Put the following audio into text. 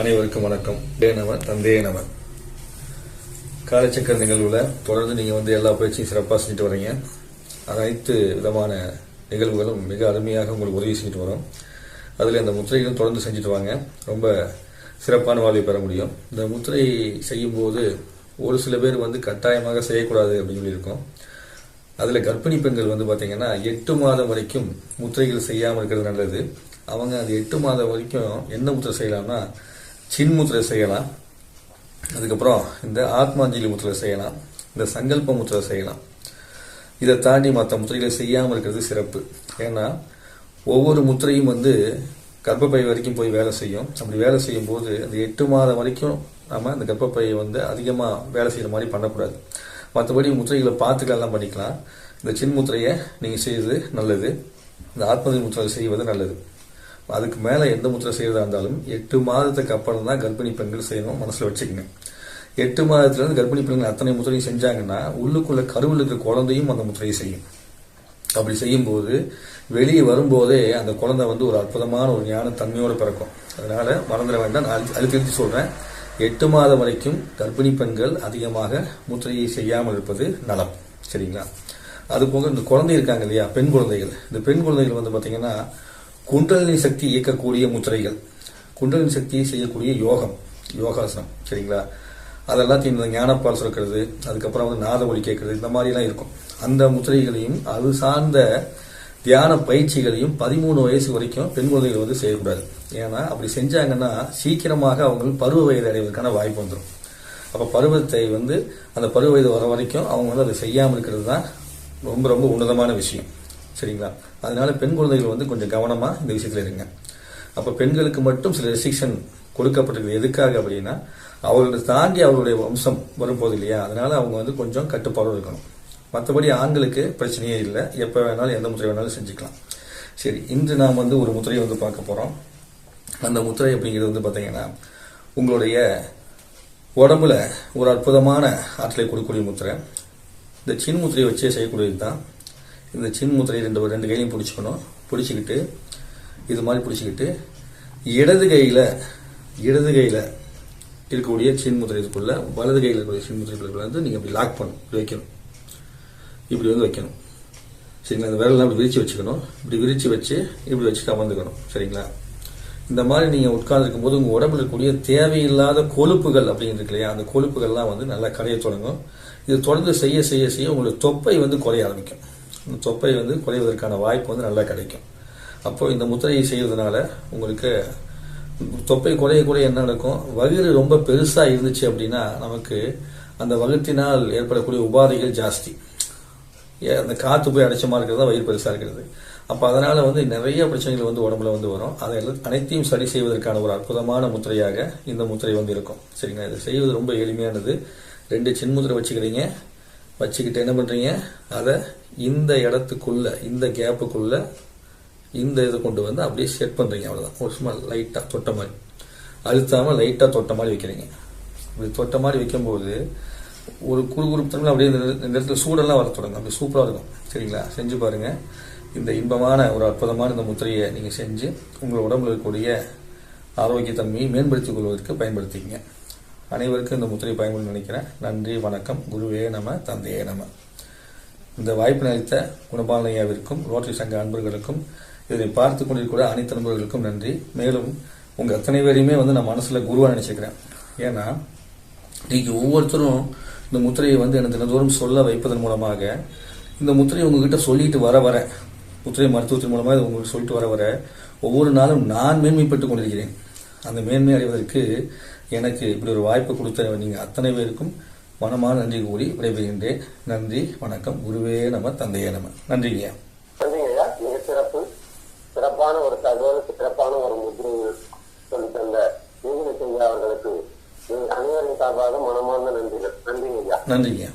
அனைவருக்கும் வணக்கம். தேனவன் தந்தே நம காலச்சக்கர நிகழ்வுல தொடர்ந்து நீங்க வந்து எல்லா பயிற்சியும் சிறப்பாக செஞ்சுட்டு வரீங்க. அனைத்து விதமான நிகழ்வுகளும் மிக அருமையாக உங்களுக்கு உதவி செஞ்சுட்டு வரோம். அதுல இந்த முத்திரைகளும் தொடர்ந்து செஞ்சுட்டு வாங்க. ரொம்ப சிறப்பான வாழ்வை பெற முடியும். இந்த முத்திரை செய்யும்போது ஒரு சில பேர் வந்து கட்டாயமாக செய்யக்கூடாது அப்படின்னு சொல்லியிருக்கோம். அதில் கர்ப்பிணி பெண்கள் வந்து பார்த்தீங்கன்னா எட்டு மாதம் வரைக்கும் முத்திரைகள் செய்யாமல் இருக்கிறது நல்லது. அவங்க அந்த எட்டு மாதம் வரைக்கும் என்ன முத்திரை செய்யலாம்னா சின் முத்திரை செய்யலாம். அதுக்கப்புறம் இந்த ஆத்மாஞ்சலி முத்திரை செய்யலாம். இந்த சங்கல்ப முத்திரை செய்யலாம். இதை தாண்டி மற்ற முத்திரைகளை செய்யாமல் இருக்கிறது சிறப்பு. ஏன்னா ஒவ்வொரு முத்திரையும் வந்து கர்ப்பப்பை வரைக்கும் போய் வேலை செய்யும். அப்படி வேலை செய்யும் போது அந்த எட்டு மாதம் வரைக்கும் நம்ம அந்த கர்ப்பப்பையை வந்து அதிகமாக வேலை செய்கிற மாதிரி பண்ணக்கூடாது. மற்றபடி முத்திரைகளை பார்த்துக்கலாம் பண்ணிக்கலாம். இந்த சின் முத்திரையை நீங்கள் செய்வது நல்லது. இந்த ஆத்மதி முத்திரை செய்வது நல்லது. அதுக்கு மேலே எந்த முத்திரை செய்கிறதா இருந்தாலும் எட்டு மாதத்துக்கு அப்புறம் தான் கர்ப்பிணி பெண்கள் செய்யணும் மனசில் வச்சுக்கங்க. எட்டு மாதத்துலேருந்து கர்ப்பிணி பெண்கள் அத்தனை முத்திரையும் செஞ்சாங்கன்னா உள்ளுக்குள்ள கருவில் இருக்கிற குழந்தையும் அந்த முத்திரையை செய்யும். அப்படி செய்யும்போது வெளியே வரும்போதே அந்த குழந்தை வந்து ஒரு அற்புதமான ஒரு ஞான தன்மையோடு பிறக்கும். அதனால மறந்துட வேண்டாம். நான் அதுக்கு திருத்தி சொல்கிறேன் எட்டு மாதம் வரைக்கும் கர்ப்பிணி பெண்கள் அதிகமாக முத்திரையை செய்யாமல் இருப்பது நலம். சரிங்களா? அது போக இந்த குழந்தை இருக்காங்க இல்லையா? பெண் குழந்தைகள். இந்த பெண் குழந்தைகள் வந்து பார்த்தீங்கன்னா குண்டலினி சக்தி இயக்கக்கூடிய முத்திரைகள் குண்டலினி சக்தியை செய்யக்கூடிய யோகம் யோகாசனம் சரிங்களா? அதெல்லாத்தையும் இந்த ஞானப்பால் சுரக்கிறது அதுக்கப்புறம் வந்து நாத ஒலி கேட்கறது இந்த மாதிரிலாம் இருக்கும். அந்த முத்திரைகளையும் அது சார்ந்த தியான பயிற்சிகளையும் பதிமூணு வயசு வரைக்கும் பெண் குழந்தைகள் வந்து செய்யக்கூடாது. ஏன்னா அப்படி செஞ்சாங்கன்னா சீக்கிரமாக அவங்க பருவ வயது அடைவதற்கான வாய்ப்பு வந்துடும் அப்போ பருவத்தை வந்து அந்த பருவ வயது வர வரைக்கும் அவங்க வந்து அதை செய்யாமல் இருக்கிறது தான் ரொம்ப ரொம்ப உன்னதமான விஷயம். சரிங்களா? அதனால பெண் குழந்தைகள் வந்து கொஞ்சம் கவனமா இந்த விஷயத்துல இருங்க. அப்ப பெண்களுக்கு மட்டும் சில ரெஸ்ட்ரிக்ஷன் கொடுக்கப்பட்டிருக்கு. எதுக்காக அப்படின்னா அவர்களை தாண்டி அவர்களுடைய வம்சம் வரும்போது இல்லையா? அதனால அவங்க வந்து கொஞ்சம் கட்டுப்பாடு இருக்கணும். மற்றபடி ஆண்களுக்கு பிரச்சனையே இல்லை. எப்போ வேணாலும் எந்த முத்திரை வேணாலும் செஞ்சுக்கலாம். சரி இன்று நாம் வந்து ஒரு முத்திரையை வந்து பார்க்க போகிறோம் அந்த முத்திரை அப்படிங்கிறது வந்து பார்த்தீங்கன்னா உங்களுடைய உடம்புல ஒரு அற்புதமான ஆற்றலை கொடுக்கக்கூடிய முத்திரை. இந்த சின் முத்திரையை வச்சே செய்யக்கூடியது தான் இந்த சின் முத்திரையை ரெண்டு ரெண்டு கையிலையும் பிடிச்சிக்கணும். பிடிச்சிக்கிட்டு இது மாதிரி பிடிச்சிக்கிட்டு இடது கையில் இடது கையில் இருக்கக்கூடிய சின் முத்திரைக்குள்ள வலது கையில் இருக்கக்கூடிய சின் முத்திரைக்குள்ள வந்து நீங்கள் அப்படி லாக் பண்ணணும். இப்படி வைக்கணும். இப்படி வந்து வைக்கணும். சரிங்களா? இந்த விரலாம் இப்படி விரிச்சு வச்சுக்கணும். இப்படி விரிச்சு வச்சு இப்படி வச்சுட்டு அமர்ந்துக்கணும். சரிங்களா? இந்த மாதிரி நீங்கள் உட்கார்ந்துருக்கும் போது உங்கள் உடம்புல இருக்கக்கூடிய தேவையில்லாத கொழுப்புகள் அப்படின்னு இருக்கு இல்லையா? அந்த கொழுப்புகள்லாம் வந்து நல்லா கரைய தொடங்கும். இது தொடர்ந்து செய்ய செய்ய செய்ய உங்களுடைய தொப்பை வந்து குறைய ஆரம்பிக்கும். தொப்பை வந்து குறைவதற்கான வாய்ப்பு வந்து நல்லா கிடைக்கும். அப்போ இந்த முத்திரையை செய்வதனால உங்களுக்கு தொப்பை குறைய குறைய என்ன நடக்கும்? வயிறு ரொம்ப பெருசாக இருந்துச்சு அப்படின்னா நமக்கு அந்த வகுத்தினால் ஏற்படக்கூடிய உபாதைகள் ஜாஸ்தி. ஏ- அந்த காற்று போய் அடைச்சமாக இருக்கிறது தான் வயிறு பெருசாக இருக்கிறது. அப்போ அதனால் வந்து நிறைய பிரச்சனைகள் வந்து உடம்புல வந்து வரும். அதை எல்லா- அனைத்தையும் சரி செய்வதற்கான ஒரு அற்புதமான முத்திரையாக இந்த முத்திரை வந்து இருக்கும். சரிங்களா? இதை செய்வது ரொம்ப எளிமையானது. ரெண்டு சின்முத்திரை வச்சுக்கிறீங்க. வச்சுக்கிட்டு என்ன பண்ணுறீங்க அதை இந்த இடத்துக்குள்ள இந்த கேப்புக்குள்ள இந்த இதை கொண்டு வந்து அப்படியே செட் பண்ணுறீங்க அவ்வளோதான் ஒரு சும்மா லைட்டாக தொட்ட மாதிரி. அழுத்தாமல் லைட்டாக தொட்ட மாதிரி வைக்கிறீங்க. இப்படி தொட்ட மாதிரி வைக்கும்போது ஒரு குறு குறுத்தன்மை அப்படியே இந்த இடத்துல சூடெல்லாம் வர தொடங்கும். அப்படி சூப்பராக இருக்கும். சரிங்களா? செஞ்சு பாருங்க. இந்த இன்பமான ஒரு அற்புதமான இந்த முத்திரையை நீங்கள் செஞ்சு உங்கள் உடம்புல இருக்கக்கூடிய ஆரோக்கியத்தன்மையை மேம்படுத்திக் கொள்வதற்கு பயன்படுத்திக்கங்க. அனைவருக்கும் இந்த முத்திரை பயன்படும் நினைக்கிறேன். நன்றி வணக்கம். குருவே நம தந்தையே நம. இந்த வாய்ப்பு நினைத்த குணபாலனையாவிற்கும் ரோட்டரி சங்க அன்பர்களுக்கும் இதனை பார்த்து கொண்டிருக்கிற அனைத்து நண்பர்களுக்கும் நன்றி. மேலும் உங்கள் அத்தனை பேரையுமே வந்து நான் மனசில் குருவாக நினச்சிக்கிறேன். ஏன்னா நீங்க ஒவ்வொருத்தரும் இந்த முத்திரையை வந்து எனக்கு தினந்தோறும் சொல்ல வைப்பதன் மூலமாக இந்த முத்திரையை உங்ககிட்ட சொல்லிட்டு வர வர முத்திரை மருத்துவத்தின் மூலமாக இதை உங்களுக்கு சொல்லிட்டு வர வர ஒவ்வொரு நாளும் நான் மேன்மைப்பட்டுக் கொண்டிருக்கிறேன். அந்த மேன்மை அடைவதற்கு எனக்கு இப்படி ஒரு வாய்ப்பு கொடுத்த நீங்க அத்தனை பேருக்கும் மனமான நன்றி கூறி விடைபெறுகின்றேன். நன்றி வணக்கம். குருவே நம தந்தையே நம. நன்றிங்க நன்றிங்கய்யா மிக சிறப்பு. சிறப்பான ஒரு தகவல் சிறப்பான ஒரு முத்திரையை சொல்லி தந்த செய்ய அவர்களுக்கு நீங்கள் அனைவரின் சார்பாக மனமார்ந்த நன்றிகள். நன்றிங்கய்யா நன்றிங்க